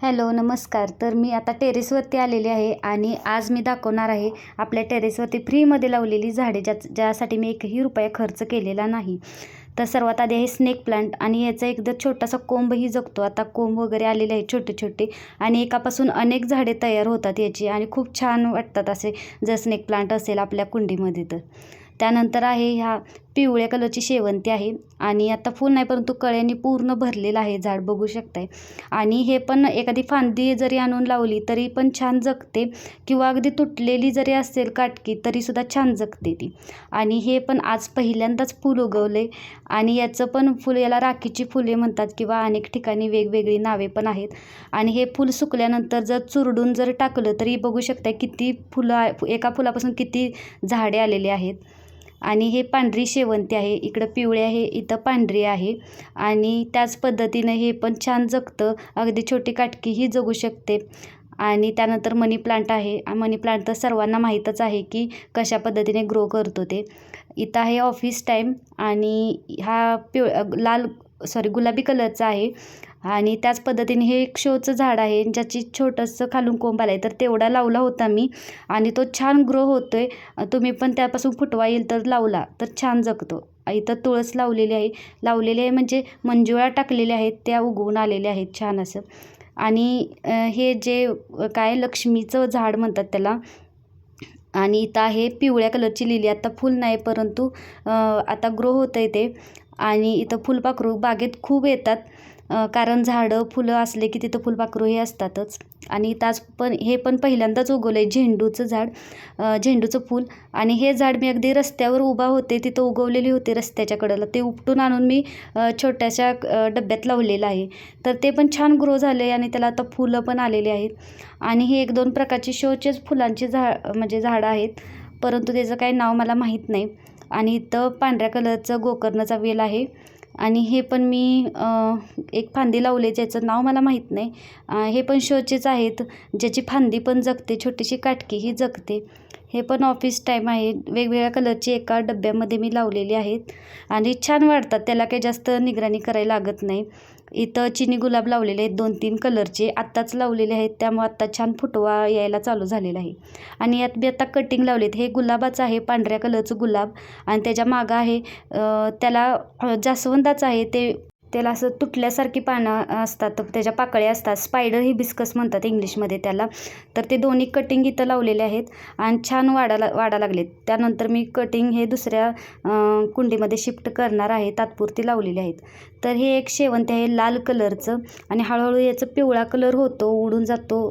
Hello नमस्कार. तर मी आता टेरेसवरती आलेली आहे आणि आज मी दाखवणार आहे आपल्या टेरेसवरती फ्रीमध्ये लावलेली झाडे ज्या ज्यासाठी मी एकही रुपया खर्च केलेला नाही. तर सर्वात आधी आहे स्नेक प्लांट आणि याचा एकदा छोटासा कोंबही जगतो. आता कोंब वगैरे आलेले आहेत छोटे छोटे आणि एकापासून अनेक झाडे तयार होतात याची आणि खूप छान वाटतात असे जर स्नेक प्लांट असेल आपल्या कुंडीमध्ये तर. त्यानंतर आहे ह्या पिवळ्या कलरची शेवंती आहे आणि आता फूल नाही परंतु कळ्यांनी पूर्ण भरलेलं आहे झाड बघू शकताय. आणि हे पण एखादी फांदी जरी आणून लावली तरी पण छान जगते. किंवा अगदी तुटलेली जरी असेल काटकी तरीसुद्धा छान जगते ती. आणि हे पण आज पहिल्यांदाच फूल उगवले आणि याचं पण फुल याला राखीची फुले म्हणतात किंवा अनेक ठिकाणी वेगवेगळी नावे पण आहेत. आणि हे फूल सुकल्यानंतर जर चुरडून जर टाकलं तरी बघू शकताय किती फुलं एका फुलापासून किती झाडे आलेली आहेत. आणि हे पांढरी शेवंती आहे इकडं पिवळी आहे इथं पांढरी आहे आणि त्याच पद्धतीनं हे पण छान जगतं. अगदी छोटी काटकीही जगू शकते. आणि त्यानंतर मनी प्लांट आहे. मनी प्लांट तर सर्वांना माहीतच आहे की कशा पद्धतीने ग्रो करतो ते. इथं आहे ऑफिस टाईम आणि हा पिव लाल सॉरी गुलाबी कलरचा आहे. आणि त्याच पद्धतीने हे एक शोचं झाड आहे. ज्याची छोटंसं खालून कोंब आलं आहे तर तेवढा लावला होता मी. आणि तो छान ग्रो होतो आहे तुम्ही पण त्यापासून फुटवा येईल तर लावला. तर छान जगतो. इथं तुळस लावलेली आहे. लावलेली आहे म्हणजे मंजुळा टाकलेल्या आहेत. त्या उगवून आलेल्या आहेत छान असं. आणि हे जे काय लक्ष्मीचं झाड म्हणतात त्याला. आणि इथं आहे पिवळ्या कलरची लिली. आता फुल नाही परंतु आता ग्रो होतं आहे ते. आणि इथं फुलपाखरू बागेत खूप येतात. कारण झाडं फुलं असले की तिथं फुलपाखरू हे असतातच. आणि ताच पण हे पण पहिल्यांदाच उगवलं आहे झेंडूचं झाड. झेंडूचं फूल. आणि हे झाड मी अगदी रस्त्यावर उभा होते तिथं उगवलेली होते रस्त्याच्या कडेला. ते उपटून आणून मी छोट्याशा डब्यात लावलेलं आहे. तर ते पण छान ग्रो झाले आणि त्याला आता फुलं पण आलेली आहेत. आणि हे एक दोन प्रकारची शोचेच फुलांची झा म्हणजे झाडं आहेत. परंतु त्याचं काही नाव मला माहीत नाही. आणि इथं पांढऱ्या कलरचं गोकर्णाचा वेल आहे. आणि हे पण मी एक फांदी लावले ज्याचं नाव मला माहीत नाही. हे पण शोचेच आहेत. ज्याची फांदी पण जगते छोटीशी काटकीही जगते. हे पण ऑफिस टाईम आहे. वेगवेगळ्या कलरची एका डब्यामध्ये मी लावलेली आहेत. आणि छान वाढतात त्याला काही जास्त निगराणी करायला लागत नाही. इथं चिनी गुलाब लावलेले आहेत. दोन तीन कलरचे आत्ताच लावलेले आहेत. त्यामुळे आत्ता छान फुटवा यायला चालू झालेला आहे. आणि यात मी आत्ता कटिंग लावलेत. हे गुलाबाचं आहे पांढऱ्या कलरचं गुलाब. आणि त्याच्या मागं आहे त्याला जास्वंदाचं आहे. ते त्याला असं तुटल्यासारखी पानं असतात त्याच्या पाकळ्या असतात. स्पायडर हिबिस्कस म्हणतात इंग्लिशमध्ये त्याला. तर ते दोन्ही कटिंग इथं लावलेले आहेत आणि छान वाढायला वाढा लागलेत. त्यानंतर मी कटिंग हे दुसऱ्या कुंडीमध्ये शिफ्ट करणार आहे. तात्पुरती लावलेली आहेत. तर हे एक शेवंती आहे लाल कलरचं आणि हळूहळू याचं पिवळा कलर होतो उडून जातो.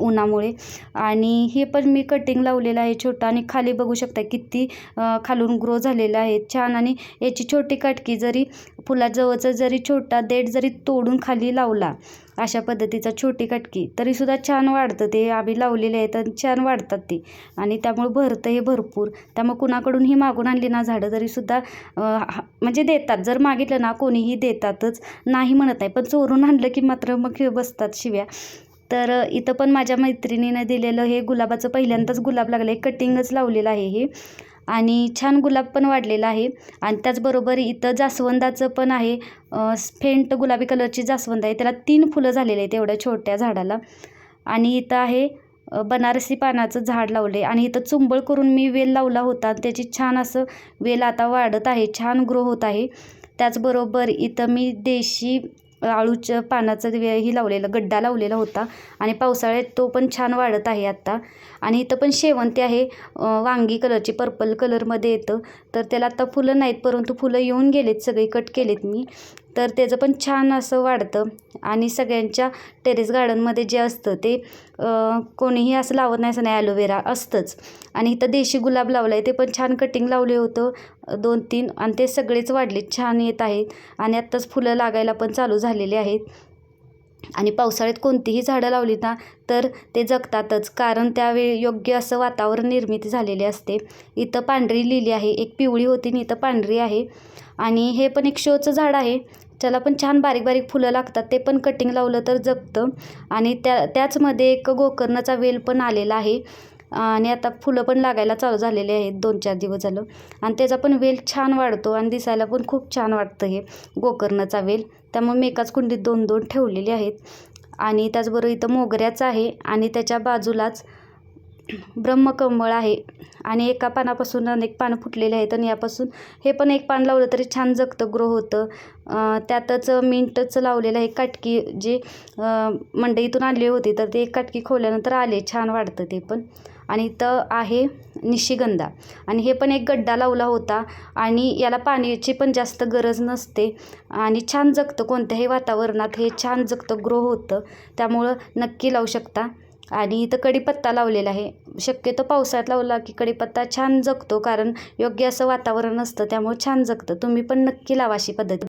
उन्हामुळे. आणि हे पण मी कटिंग लावलेलं आहे छोटं आणि खाली बघू शकता किती खालून ग्रो झालेलं आहे. छान आणि याची छोटी काटकी जरी फुलाजवळचं जरी छोटा देठ जरी तोडून खाली लावला अशा पद्धतीचा छोटी काटकी तरीसुद्धा छान वाढतं. ते आम्ही लावलेले आहेत आणि छान वाढतात ते. आणि त्यामुळे भरतं हे भरपूर. त्यामुळे कुणाकडूनही मागून आणली ना झाडं तरीसुद्धा म्हणजे देतात. जर मागितलं ना कोणीही देतातच. नाही म्हणत नाही पण चोरून आणलं की मात्र मग बसतात शिव्या. तर इथं पण माझ्या मैत्रिणीनं दिलेलं हे गुलाबाचं पहिल्यांदाच गुलाब लागलं आहे कटिंगच लावलेलं आहे हे. आणि छान गुलाब पण वाढलेला आहे. आणि त्याचबरोबर इथं जास्वंदाचं पण आहे. फेंट गुलाबी कलरची जास्वंद आहे. त्याला तीन फुलं झालेली आहेत एवढ्या छोट्या झाडाला. आणि इथं आहे बनारसी पानाचं झाड लावले आणि इथं चुंबळ करून मी वेल लावला होता. त्याची छान असं वेल आता वाढत आहे. छान ग्रो होत आहे. त्याचबरोबर इथं मी देशी आळूच्या पानाचं ही लावलेलं गड्डा लावलेला होता. आणि पावसाळ्यात तो पण छान वाढत आहे आत्ता आणि इथं पण शेवंती आहे. वांगी कलरची पर्पल कलरमध्ये येतं. तर त्याला आता फुलं नाहीत परंतु फुलं येऊन गेलेत सगळे कट केलेत मी. तर त्याचं पण छान असं वाढतं. आणि सगळ्यांच्या टेरेस गार्डनमध्ये जे असतं ते कोणीही असं लावत नाही असं नाही ॲलोवेरा असतंच. आणि इथं देशी गुलाब लावलं आहे ते पण छान कटिंग लावले होतं. दोन तीन आणि ते सगळेच वाढले छान येत आहेत. आणि आत्ताच फुलं लागायला पण चालू झालेले आहेत. आणि पावसाळ्यात कोणतीही झाडं लावली ना तर ते जगतातच. कारण त्यावेळी योग्य असं वातावरण निर्मिती झालेले असते. इथं पांढरी लिहिली आहे एक पिवळी होती आणि इथं पांढरी आहे. आणि हे पण एक शोचं झाड आहे. त्याला पण छान बारीक बारीक फुलं लागतात ते पण कटिंग लावलं तर जगतं. आणि त्या त्याचमध्ये एक गोकर्णाचा वेल पण आलेला आहे. आणि आता फुलं पण लागायला चालू झालेले आहेत दोन चार दिवस झालं. आणि त्याचा पण वेल छान वाढतो आणि दिसायला पण खूप छान वाटतं हे गोकर्णाचा वेल. त्यामुळे मी एकाच कुंडीत दोन दोन ठेवलेले आहेत. आणि त्याचबरोबर इथं मोगऱ्याचं आहे आणि त्याच्या बाजूलाच ब्रह्मकमळ आहे. आणि एका पानापासून अनेक पानं फुटलेले आहेत आणि यापासून हे पण एक पान लावलं तरी छान जगतं ग्रो होतं त्यातच मिंटचं लावलेलं आहे काटकी जे मंडईतून आणली होती तर ते एक काटकी खोवल्यानंतर आले छान वाढतं ते पण. आणि इथं आहे निशिगंधा. आणि हे पण एक गड्डा लावला होता आणि याला पाण्याची पण जास्त गरज नसते. आणि छान जगतं कोणत्याही वातावरणात. हे छान जगतं ग्रो होतं. त्यामुळं नक्की लावू शकता. आणि इथं कढीपत्ता लावलेला आहे. शक्यतो पावसाळ्यात लावला की कढीपत्ता छान जगतो. कारण योग्य असं वातावरण असतं त्यामुळे छान जगतं. तुम्ही पण नक्की लावा अशी पद्धत.